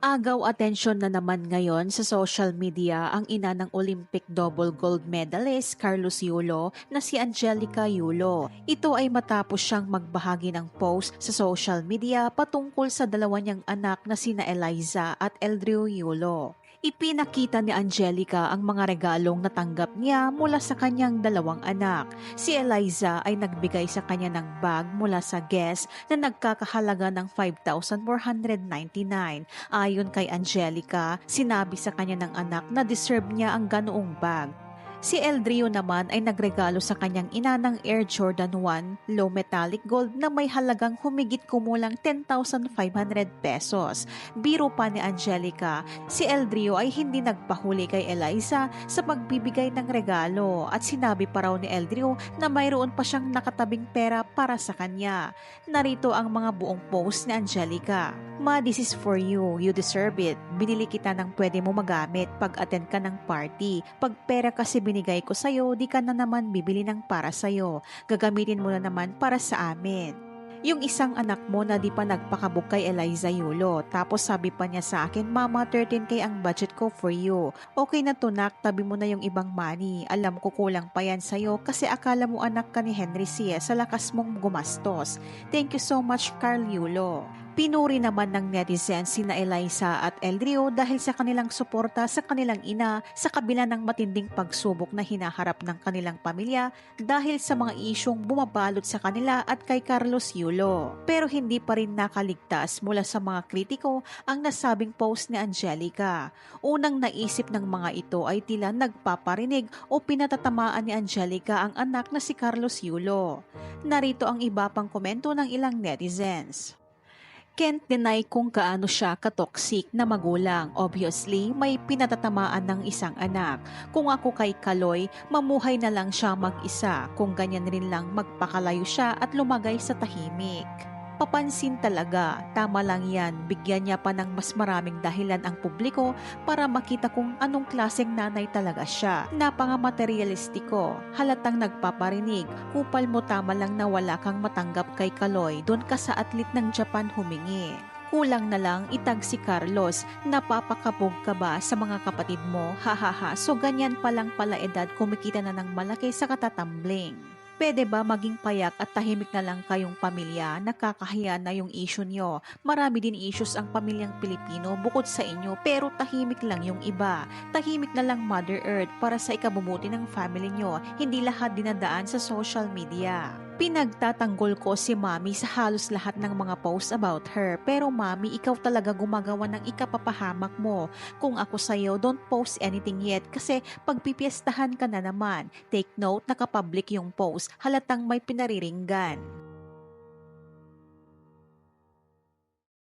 Umagaw atensyon na naman ngayon sa social media ang ina ng Olympic double gold medalist Carlos Yulo na si Angelica Yulo. Ito ay matapos siyang magbahagi ng post sa social media patungkol sa dalawa niyang anak na sina Eliza at Eldrew Yulo. Ipinakita ni Angelica ang mga regalong natanggap niya mula sa kanyang dalawang anak. Si Eliza ay nagbigay sa kanya ng bag mula sa guest na nagkakahalaga ng 5,499. Ayon kay Angelica, sinabi sa kanya ng anak na deserve niya ang ganoong bag. Si Eldrio naman ay nagregalo sa kanyang ina ng Air Jordan 1 low metallic gold na may halagang humigit kumulang 10,500 pesos. Biro pa ni Angelica, si Eldrio ay hindi nagpahuli kay Eliza sa pagbibigay ng regalo at sinabi pa raw ni Eldrio na mayroon pa siyang nakatabing pera para sa kanya. Narito ang mga buong post ni Angelica. Ma, this is for you. You deserve it. Binili kita ng pwede mo magamit pag attend ka ng party. Pag pera kasi binigay ko sa'yo, di ka na naman bibili ng para sa'yo. Gagamitin mo na naman para sa amin. Yung isang anak mo na di pa nagpakabuk kay Eliza Yulo. Tapos sabi pa niya sa akin, Mama, 13k ang budget ko for you. Okay na to nak, tabi mo na yung ibang money. Alam ko kulang pa yan sa'yo kasi akala mo anak ka ni Henry C. sa lakas mong gumastos. Thank you so much, Carl Yulo. Pinuri naman ng netizens sina Eliza at Eldrio dahil sa kanilang suporta sa kanilang ina sa kabila ng matinding pagsubok na hinaharap ng kanilang pamilya dahil sa mga isyong bumabalot sa kanila at kay Carlos Yulo. Pero hindi pa rin nakaligtas mula sa mga kritiko ang nasabing post ni Angelica. Unang naisip ng mga ito ay tila nagpaparinig o pinatatamaan ni Angelica ang anak na si Carlos Yulo. Narito ang iba pang komento ng ilang netizens. Can't deny kung kaano siya katoksik na magulang. Obviously, may pinatatamaan ng isang anak. Kung ako kay Kaloy, mamuhay na lang siya mag-isa. Kung ganyan rin lang magpakalayo siya at lumagay sa tahimik. Papansin talaga, tama lang yan, bigyan niya pa ng mas maraming dahilan ang publiko para makita kung anong klaseng nanay talaga siya. Napanga-materialistiko, halatang nagpaparinig, kupal mo tama lang na wala kang matanggap kay Kaloy, doon ka sa atlit ng Japan humingi. Kulang na lang itag si Carlos, napapakabog ka ba sa mga kapatid mo? Hahaha, so ganyan pa lang pala edad kumikita na ng malaki sa katatambling. Pwede ba maging payak at tahimik na lang kayong pamilya? Nakakahiya na yung issue nyo. Marami din issues ang pamilyang Pilipino bukod sa inyo pero tahimik lang yung iba. Tahimik na lang Mother Earth para sa ikabubuti ng family nyo. Hindi lahat dinadaan sa social media. Pinagtatanggol ko si Mami sa halos lahat ng mga posts about her. Pero Mami, ikaw talaga gumagawa ng ikapapahamak mo. Kung ako sa'yo, don't post anything yet kasi pagpipiestahan ka na naman. Take note, nakapublic yung post. Halatang may pinariringgan.